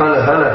هلا هلا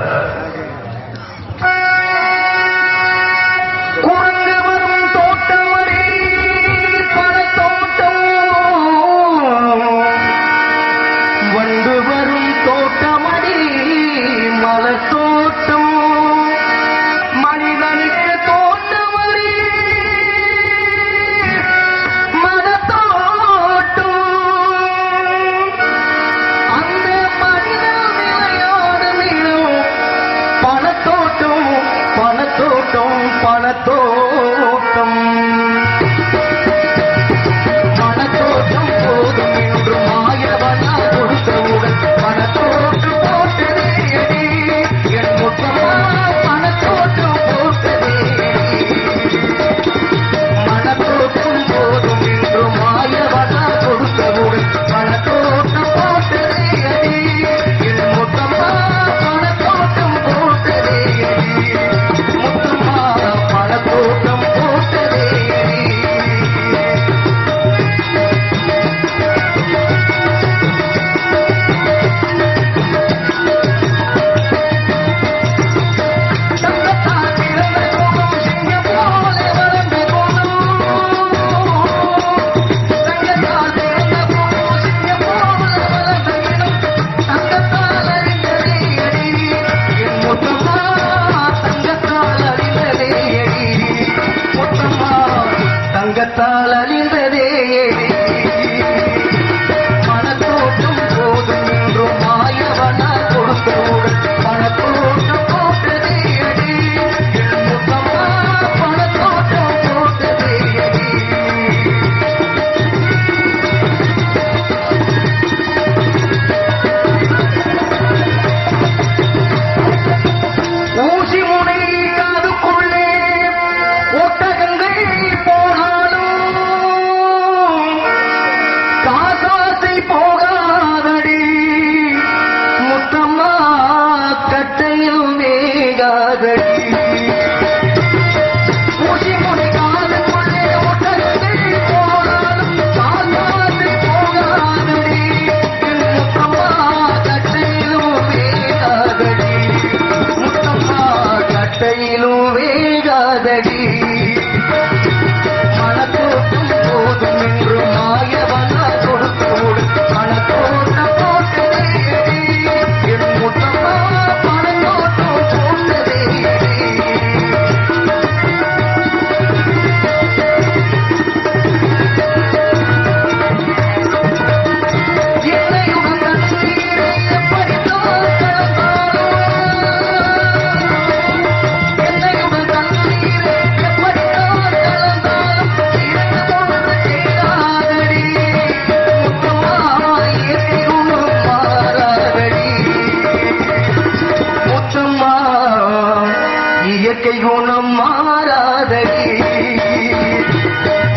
இயற்கை குணம் மாறாதடி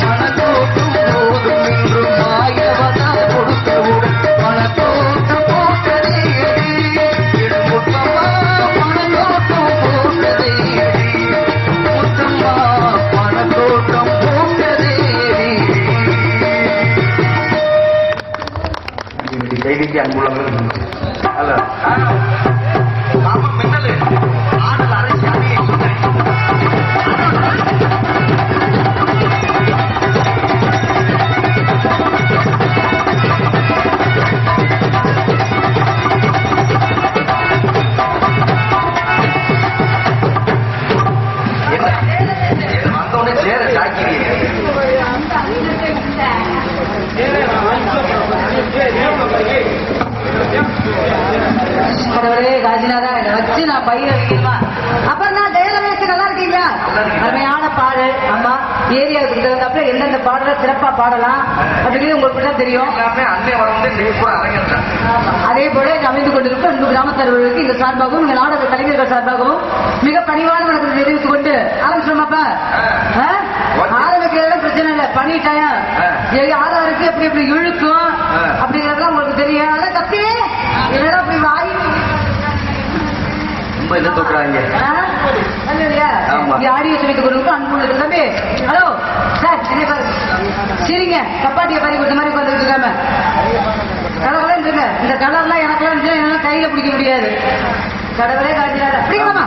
மனத்தோட்டும் போதும் சிறப்பா பாடலாம். அதுலயும் உங்களுக்கு தெரியும். அதே போல அமைந்து கொண்டிருக்கும் அன்பு கிராமத்தர்களுக்கு இந்த சார்பாகவும் இந்த நாடக கலைஞர்கள் சார்பாகவும் மிக பணிவான வணக்கத்தை தெரிவித்துக் கொண்டு ஆரம்பிச்சோமாப்பா ஆரம்பிக்கிறதுல பிரச்சனை இல்லை. பண்ணிட்டேன் ஆதாருக்கு எப்படி எப்படி இழுக்கும். அப்படிங்கறதெல்லாம் உங்களுக்கு தெரியும். அதான் தப்பி. என்னடா அப்படி ரொம்ப இதை தூக்குறாங்க யாரையும் ஹலோ சார் சரிங்க கப்பாட்டியை பாரு கொடுத்த மாதிரி உட்காந்துட்டு இருக்காம. கடவுளேன்னு இருங்க இந்த கலர்லாம் எனக்குலாம் என்னால கையில பிடிக்க முடியாது. கடவுளே காட்டிடாத பிடிக்கலாமா?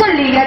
சொல்லியா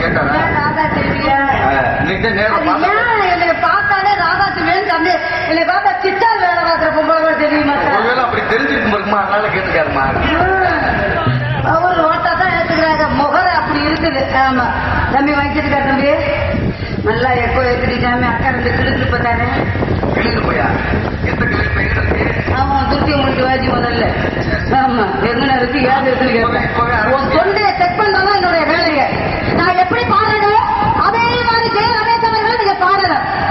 ராதா செல்வியா இன்னைக்கு நேரம் என்னை பார்த்தாலே ராதா செல்வியன்னு தம்பி என்னை பார்த்தா சித்தால் வேலை பார்க்குற பொம்பளை தெரியுமா? ஒருவேளை அப்படி தெரிஞ்சிருக்கும் இருக்குமா? அதனால கேட்டுக்காருமா அவர் ஓட்டா தான் எடுத்துக்கிறாங்க முகரை அப்படி இருக்குது. ஆமா. தம்பி வாங்கிட்டு தம்பி. நல்லா எக்கோ ஏத்துடி சாமி அக்கா ரெண்டு கிழக்கு பார்த்தாரு கிளிக்கு போயா? எந்த கிளிக்கு போயிட்டு இருக்கு ஆமா துர்த்தி உங்களுக்கு வாஜி முதல்ல. ஆமா எங்கன இருக்கு? ஏது இருக்குன்னு கேட்பேன் உன் தொண்டையை செக் பண்ணதான் என்னுடைய வேலையை நான் எப்படி பாடுறேனோ அதே மாதிரி ஜெய ரமேஷ் அவர்கள் நீங்க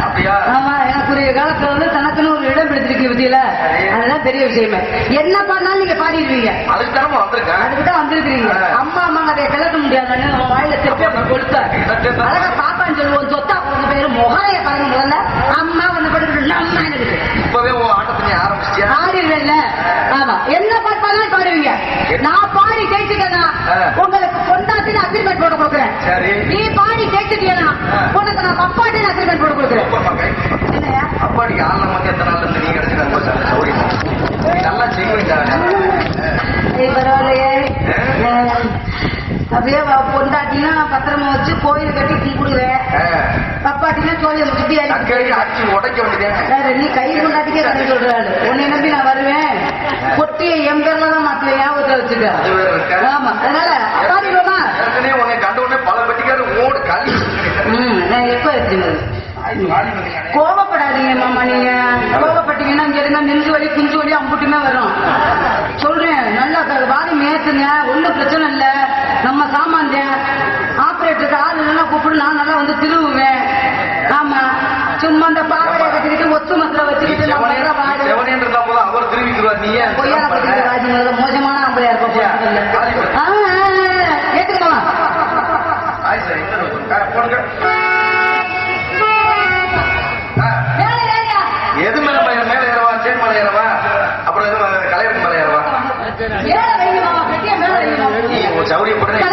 அப்படியா? ஆமா எனக்குரிய காலத்துல வந்து தனக்குன்னு ஒரு இடம் பிடிச்சிருக்கு அதுதான் பெரிய விஷயமே. என்ன பாடினாலும் நீங்க பாடிடுவீங்க. அதுக்கு தானே வந்திருக்கேன். அதுக்கு தான் வந்திருக்கிறீங்க அம்மா அம்மா அதை கிளக்க முடியாதுன்னு வாயில செப்பே கொடுத்த. அழகா பாப்பான்னு சொல்லுவோம் சொத்தா கொஞ்சம் பேரு முகரைய பாருங்க முதல்ல. அம்மா ஒண்ணு படுக்கிட்டு நம்ம எனக்கு இப்பவே ஆட்டத்தை நீ ஆரம்பிச்சியா பாடிடுவேன்ல. ஆமா. என்ன பாட்டாலும் பாடுவீங்க நான் பாடி ஜெயிச்சுட்டேன்னா ஆ. உங்களுக்கு கொண்டாட்டின்னு அக்ரிமெண்ட் போட்டு கொடுக்குறேன். நீ பாடி ஜெயிச்சுட்டீங்கன்னா ஆ. உனக்கு நான் அப்பாட்டின்னு அக்ரிமெண்ட் போட்டு கொடுக்குறேன். சூப்பர்மா, கை. என்னையா அப்பாடிக்கு ஆள் நமக்கு எத்தனை நாள் இருந்து நீ கிடைச்சு ரொம்ப சௌரியம் நல்லா செய்வீங்க பரவாயில்லையே. அப்படியே பொண்டாட்டினா பத்திரமா வச்சு கோயில் கட்டி கும்பிடுவேன் பப்பாட்டினா சுத்தி அக்கறைக்கு அடிச்சு உடைக்க வேண்டியதே நீ கை கொண்டாட்டிக்கே கதை சொல்றாரு உன்னை நம்பி நான் வருவேன். கொட்டிய என் பேர்ல தான் மாத்துவேன் ஞாபகத்துல வச்சுக்க? ஆமா அதனால உன்னை கண்ட உடனே பல பெட்டிக்காரு ம் நான் எப்ப எடுத்துனது கோவப்படாதீங்க மாமா நீங்க. கோவப்பட்டீங்கன்னா இங்க இருங்க நெஞ்சு வலி குஞ்சு வலி அம்புட்டுமே வரும். சொல்றேன் நல்லா வாரி மேத்துங்க ஒண்ணும் பிரச்சனை இல்ல. நம்ம சாமான்தேன் ஆபரேட்டருக்கு ஆள் இல்லைன்னா கூப்பிடு நான் நல்லா வந்து திருவுவேன். ஆமா. சும்மா அந்த பாவாடைய கட்டிக்கிட்டு ஒத்து மக்களை வச்சுக்கிட்டு நம்ம வாடு அவர் திரும்பிக்கிறார் நீ சௌரியப்படுறேன்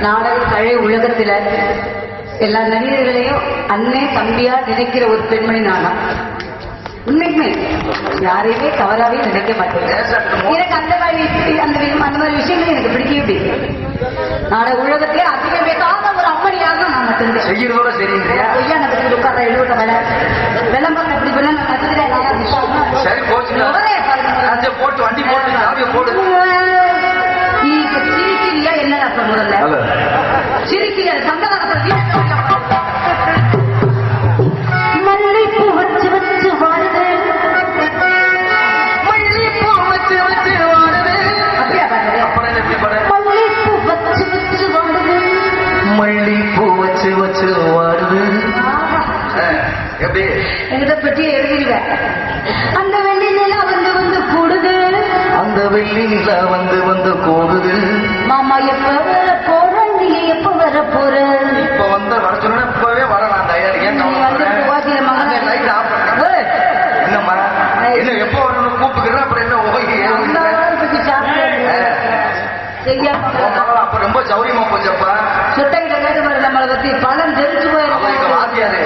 நாடக கலை உலகத்துல எல்லா நடிகர்களையும் அண்ணே தம்பியா நினைக்கிற ஒரு பெண்மணி நானா? உண்மைக்குமே. யாரையுமே தவறாவே நினைக்க மாட்டேன்? எனக்கு அந்த மாதிரி அந்த அந்த மாதிரி விஷயங்கள் எனக்கு பிடிக்கவே பிடிக்கும் நாடக உலகத்திலே அதிகம் பேசாத ஒரு அம்மனியாக நான் மட்டும்தான் செய்யறதோட சரிங்கிறியா பொய்யா நம்ம உட்கார எழுவட்ட வேலை விளம்பரம் எப்படி பண்ண நான் கத்துக்கிறேன் சரி அஞ்சு போட்டு வண்டி போட்டு போடு. பாடுறது அப்புறம் என்ன எப்படி பாடு மல்லிப்பூ வச்சு வெள்ளி நிலா வந்து வந்து கூடுது மாமா எப்ப வர போற நீ எப்ப வர போற? இப்ப வந்து வர சொன்னா இப்பவே வர நான் தயார் ஏன். ஏய், என்னம்மா என்ன எப்போ வரணும் கூப்பிட்டுக்கிறேன் அப்புறம் என்ன அப்ப ரொம்ப சௌரியமா போச்சப்பா கேட்டு பாரு நம்மளை பத்தி பலன் தெரிஞ்சு போயிருக்கோம் வாத்தியாரு.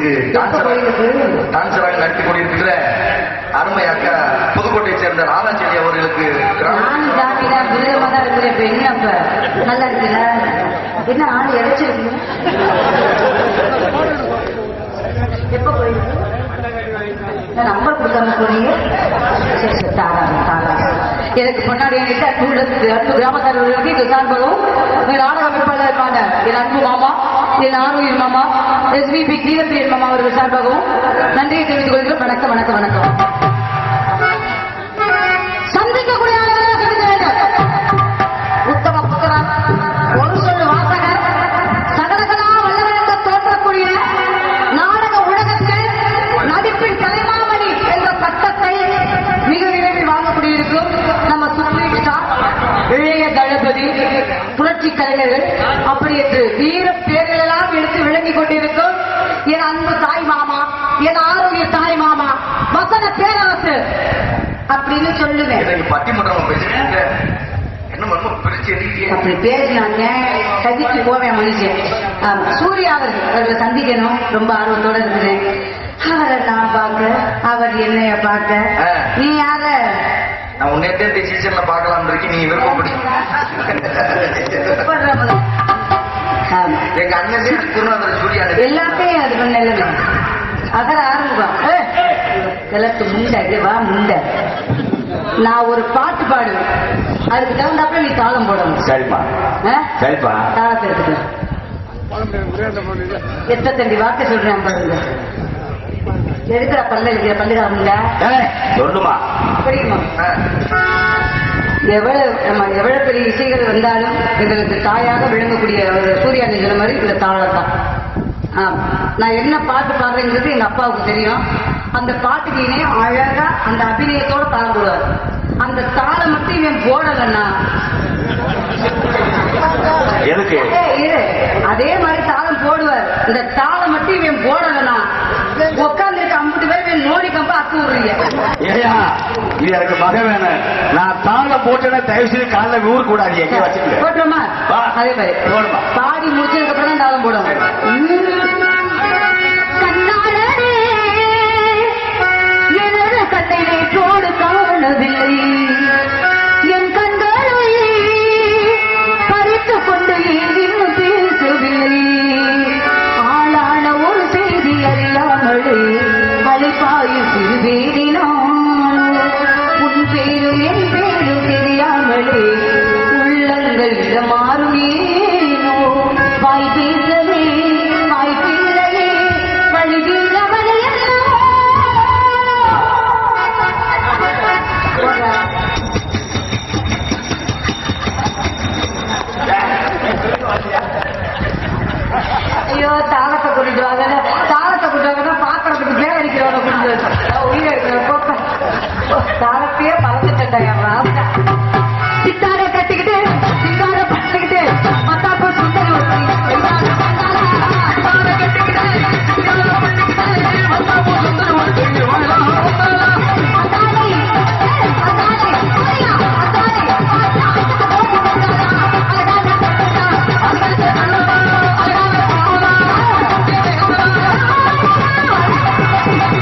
இங்கு எப்ப டான்சராக கொண்டிருக்கிற அருமை அக்கா புதுக்கோட்டையைச் சேர்ந்த ராதாச்செடி அவர்களுக்கு என்ன நல்லா இருக்குல்ல என்ன ஆள் இறைச்சிருக்கு எப்ப போயிருக்கு நம்பர் கொடுக்காம சரி சரி தாராங்க தாராங்க எனக்கு முன்னாடி என்கிட்ட அன்பு அன்பு கிராமத்தாரர்களுக்கு இது நாடக அமைப்பாளர் மாமா. என் மாமா எஸ்பிபி கீழப்பிரியன் மாமா அவர்கள் சார்பாகவும் நன்றியை தெரிவித்துக் கொள்கிறோம். வணக்கம் வணக்கம் வணக்கம். சந்திக்கக்கூடிய ஆளுநராக இருக்க வேண்டும். உத்தம புத்திரன் ஒரு சொல் வாசகர் சகலகலா வல்லவனுக்கு தோற்றக்கூடிய நாடக உலகத்தில் நடிப்பின் கலைமாமணி என்ற பட்டத்தை மிக விரைவில் வாங்கக்கூடியிருக்கும் நம்ம சுப்ரீம் ஸ்டார் இளைய தளபதி புரட்சி கலைஞர்கள் அப்படி என்று வீர கொண்டிருக்கும் என் அன்பு தாய் மாமா என் ஆரோக்கிய தாய் மாமா வசன பேரரசு அப்படின்னு சொல்லுவேன். பட்டிமன்றம் அப்படி பேசினாங்க சகிச்சு போவேன் மனுஷன். சூர்யா அவர்கள் சந்திக்கணும். ரொம்ப ஆர்வத்தோட இருக்கிறேன். அவரை நான் பார்க்க அவர் என்னைய பார்க்க. நீ யார? நான் உன்னேத்தே இந்த சீசன்ல பார்க்கலாம் இருக்கி நீங்க விருப்பப்படி. எங்க அண்ணன் திருநாதர் சூர்யா எல்லாத்தையும் அது பண்ணல அகர ஆரம்பம் கிளத்து முண்டை இது வா முண்டை. நான் ஒரு பாட்டு பாடுவேன். அதுக்கு தகுந்தாப்புல நீ தாளம் போடணும். சரிப்பா? சரிப்பா. தாளத்தை எடுத்துக்கலாம். எத்த தண்டி வார்த்தை சொல்றேன் பாருங்க. எதுக்குற பல்ல இருக்கிற பல்லுகாரங்க சொல்லுமா புரியுமா? எவ்வளவு நம்ம எவ்வளவு பெரிய இசைகள் வந்தாலும் எங்களுக்கு தாயாக விளங்கக்கூடிய ஒரு சூர்யா நிஜன மாதிரி இந்த தாளம் தான். நான் என்ன பாட்டு பாடுறேங்கிறது எங்க அப்பாவுக்கு தெரியும். அந்த பாட்டுக்கு இனே அழகா அந்த அபிநயத்தோட போடுவார். அந்த தாளம் மட்டும் இவன் போடலைன்னா. அதே மாதிரி தாளம் போடுவார். இந்த தாளம் மட்டும் இவன் போடலைன்னா நோடி கம்ப அத்து விடுறீங்க. ஏயா இது எனக்கு மக வேணும். நான் தாங்க போட்டேன்னா தயவு செய்து காலைல ஊர் கூடாது எங்கே வச்சுக்கல போட்டுருமா? வா. அதே மாதிரி. போடுமா. பாடி முடிச்சதுக்கு அப்புறம் தான் தாளம் போடும்